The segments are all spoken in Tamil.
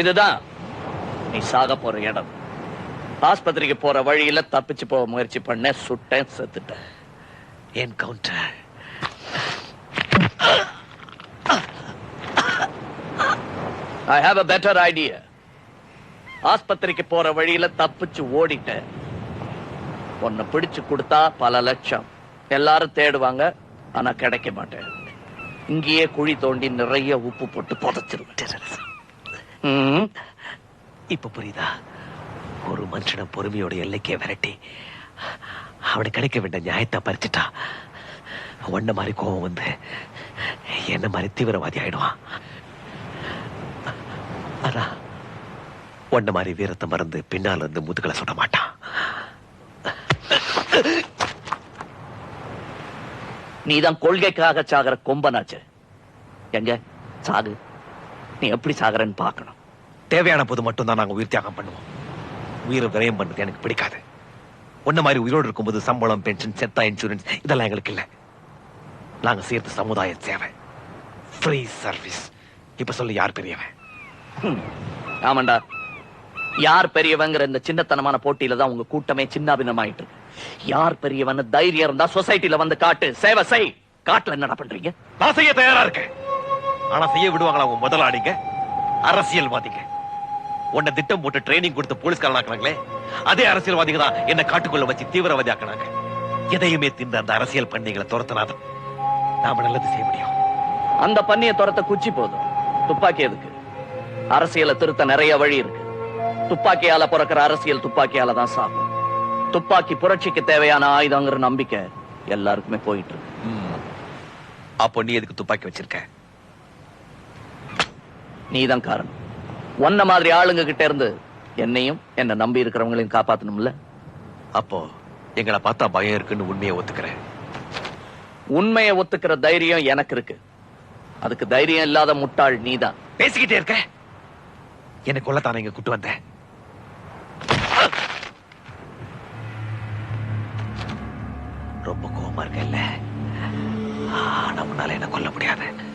இதுதான் நீ சாக போற இடம். ஆஸ்பத்திரிக்கு போற வழியில தப்பிச்சு போக முயற்சி பண்ண சுட்டேன் செத்துட்டேன். Encounter I have a better idea ஆஸ்பத்திரிக்கு போற வழியில தப்பிச்சு ஓடிட்டேன். உன்னை பிடிச்சு கொடுத்தா பல லட்சம். எல்லாரும் தேடுவாங்க ஆனா கிடைக்க மாட்டேன். இங்கேயே குழி தோண்டி நிறைய உப்பு போட்டு புதைச்சிருவேன். இப்ப புரியுதா? ஒரு மனுஷனை பொறுமையோட எல்லைக்கே விரட்டி அவனுக்கு கிடைக்க வேண்டிய நியாயத்தை பறிச்சுட்டா. ஒன்ன மாதிரி கோவம் வந்து என்ன மாதிரி தீவிரவாதி ஆயிடுவான். ஆனா ஒன்ன மாதிரி வீரத்தை மறந்து பின்னால இருந்து முதுகலை சுட மாட்டான். நீதான் கொள்கைக்காக சாகிற கொம்பனாச்சு. எங்க? சாகு. நீ எப்படி சாகுறன்னு பார்க்கணும். தேவையான போது மட்டும் தான் நாங்க உயிர் தியாகம் பண்ணுவோம். உயிரை விரயம் பண்ணது எனக்கு பிடிக்காது. ஒன்ன மாதிரி உயிரோடு இருக்கும்போது சம்பளம் பென்ஷன் செத்தா இன்சூரன்ஸ் இதெல்லாம் எங்களுக்கு இல்ல. நாங்க செய்யறது சமுதாய சேவை. ஃப்ரீ சர்வீஸ் இப்ப சொல்லு யார் பெரியவன். ஆமாண்டா. யார் பெரியவங்கிற இந்த சின்னத்தனமான போட்டியில தான் உங்க கூட்டமே சின்னாபின்னமாயிட்டு இருக்கு. யார் பெரியவன்னு தைரியம் இருந்தா சொசைட்டில வந்து காட்டு. சேவை செய். காட்டுல என்னடா பண்றீங்க? நான் செய்ய தயாரா இருக்கேன். ஆனா செய்ய விடுவாங்களா உங்க முதலாளிங்க? அரசியல்வாதிங்க. உன்னை திட்டம் போட்டு ட்ரைனிங் கொடுத்து போலீஸ்காரன் ஆக்குனாங்களே அதே அரசியல்வாதிங்க தான் என்ன காட்டுக்குள்ள வச்சு தீவிரவாதி ஆக்குனாங்க எதையுமே தின்ற அந்த அரசியல் பண்ணிகளை துரத்தினாதான் நாம நல்லது செய்ய முடியும். அந்த பண்ணிய துரத்த குச்சி போதும். துப்பாக்கி எதுக்கு? அரசியலை திருத்த நிறைய வழி இருக்கு. துப்பாக்கியால பிறக்கிற அரசியல் துப்பாக்கியால தான் சாகும். துப்பாக்கி புரட்சிக்கு தேவையான ஆயுதங்கிற நம்பிக்கை எல்லாருக்குமே போயிட்டு இருக்கு. அப்போ நீ எதுக்கு துப்பாக்கி வச்சிருக்க? நீதான் காரணம். ஒன்ன மாதிரி ஆளுங்க கிட்ட இருந்து என்னையும் என்ன நம்பி இருக்கிறவங்களையும் காப்பாத்தணும்ல? அப்போ எங்களை பார்த்தா பயம் இருக்குன்னு உண்மையை ஒத்துக்கிறேன். உண்மையை ஒத்துக்கிற தைரியம் எனக்கு இருக்கு. அதுக்கு தைரியம் இல்லாத முட்டாள் நீதான். பேசிக்கிட்டே இருக்க. எனக்கு கொள்ளத்தானே இங்க கூட்டு வந்தேன். ரொம்ப கோவமா இருக்கல்ல ஆனா உன்னால என்ன கொல்ல முடியாது.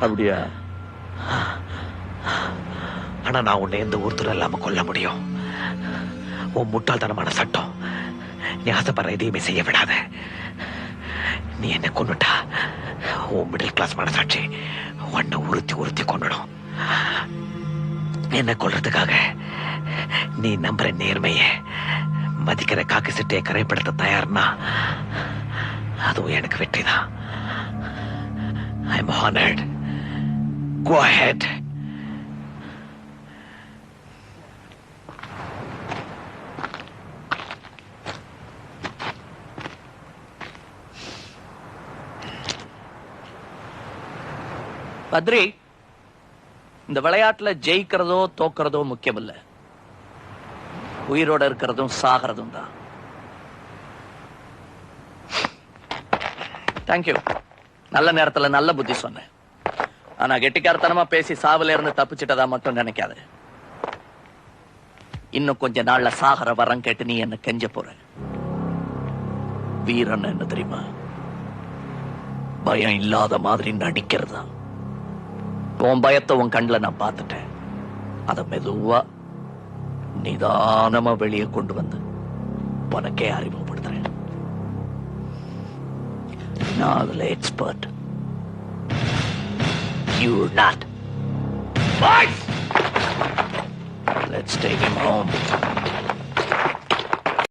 அப்படியா? ஆனா நான் உன்னை எந்த ஒருத்தரும் இல்லாம கொல்ல முடியும். உன் முட்டாள்தனமான சட்டம். நீ ஆசைப்படுற எதையுமே செய்ய விடாத. நீ என்ன கொன்னுட்டா உன் மிடில் கிளாஸ் மனசாட்சி உன்னை உறுத்தி உறுத்தி கொண்டுடும் என்ன கொள்றதுக்காக நீ நம்புற நேர்மைய மதிக்கிற காக்கி சிட்டையை கரைப்படுத்த தயார்னா அதுவும் எனக்கு வெற்றிதான். I'm honoured Go ahead. Badri இந்த விளையாட்டுல ஜெயிக்கிறதோ தோக்கிறதோ முக்கியம் இல்ல உயிரோட இருக்கிறதும் சாகிறதும் தான். தேங்க்யூ நல்ல நேரத்துல நல்ல புத்தி சொன்னேன். ஆனா கெட்டிக்காரத்தனமா பேசி சாவுல இருந்து தப்பிச்சிட்டதா மட்டும் நினைக்காத. இன்னும் கொஞ்ச நாள்ல சாகர வரம் கேட்டு நீ என்ன கெஞ்ச போற? வீரன் என்ன தெரியுமா? பயம் இல்லாத மாதிரி நடிக்கிறதா? உன் பயத்தை உன் கண்ணில் நான் பார்த்துட்டேன். அதை மெதுவா நிதானமா வெளியே கொண்டு வந்து உனக்கே அறிமுகப்படுத்துறேன். நான் அதுல expert You're not. Lights! Let's take him home.